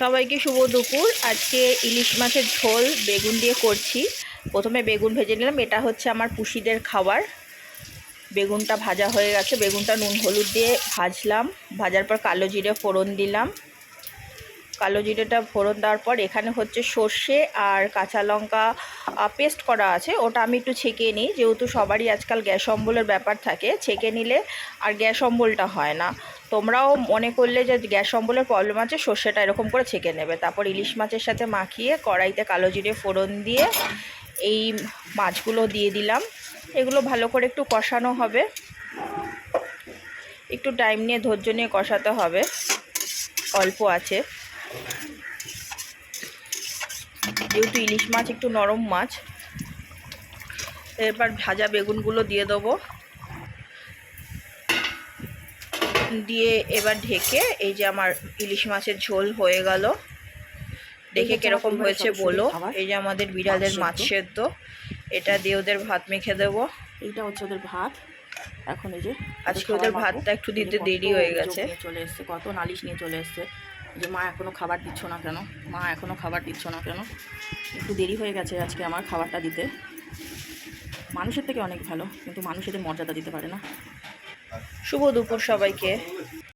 সবাইকে শুভ দুপুর। আজকে ইলিশ মাছের ঝোল বেগুন দিয়ে করছি। প্রথমে বেগুন ভেজে নিলাম। এটা হচ্ছে আমার পুষিদের খাবার। বেগুনটা ভাজা হয়ে গেছে। বেগুনটা নুন হলুদ দিয়ে ভাজলাম। ভাজার পর কালো জিরে ফোড়ন দিলাম। কালো জিরেটা ফোড়ন দেওয়ার পর এখানে হচ্ছে সর্ষে আর কাঁচা লঙ্কা পেস্ট করা আছে। ওটা আমি একটু ছেঁকে নিই। যেহেতু সবারই আজকাল গ্যাস অম্বলের ব্যাপার থাকে, ছেঁকে নিলে আর গ্যাস অম্বলটা হয় না। তোমরাও মনে করলে যে গ্যাস অম্বলের প্রবলেম আছে, সর্ষেটা এরকম করে ছেঁকে নেবে। তারপর ইলিশ মাছের সাথে মাখিয়ে কড়াইতে কালো জিরে ফোড়ন দিয়ে এই মাছগুলো দিয়ে দিলাম। এগুলো ভালো করে একটু কষানো হবে। একটু টাইম নিয়ে ধৈর্য নিয়ে কষাতে হবে। অল্প আছে। যেহেতু ইলিশ মাছ একটু নরম মাছ, এরপর ভাজা বেগুনগুলো দিয়ে দেবো। দিয়ে এবার ঢেকে এই যে আমার ইলিশ মাছের ঝোল হয়ে গেল। দেখে কীরকম হয়েছে বলো? এই যে আমাদের বিড়ালের মাছ মাছ সেদ্ধ এটা দিয়ে ওদের ভাত মেখে দেবো। এইটা হচ্ছে ওদের ভাত। এখন এই যে আজকে ওদের ভাতটা একটু দিতে দেরি হয়ে গেছে। চলে এসছে কত নালিশ নিয়ে চলে এসছে। যে মা এখনও খাবার দিচ্ছ না কেন? মা এখনও খাবার দিচ্ছ না কেন? একটু দেরি হয়ে গেছে আজকে আমার খাবারটা দিতে। মানুষের থেকে অনেক ভালো কিন্তু মানুষ এদের মর্যাদা দিতে পারে না। শুভ দুপুর সবাইকে।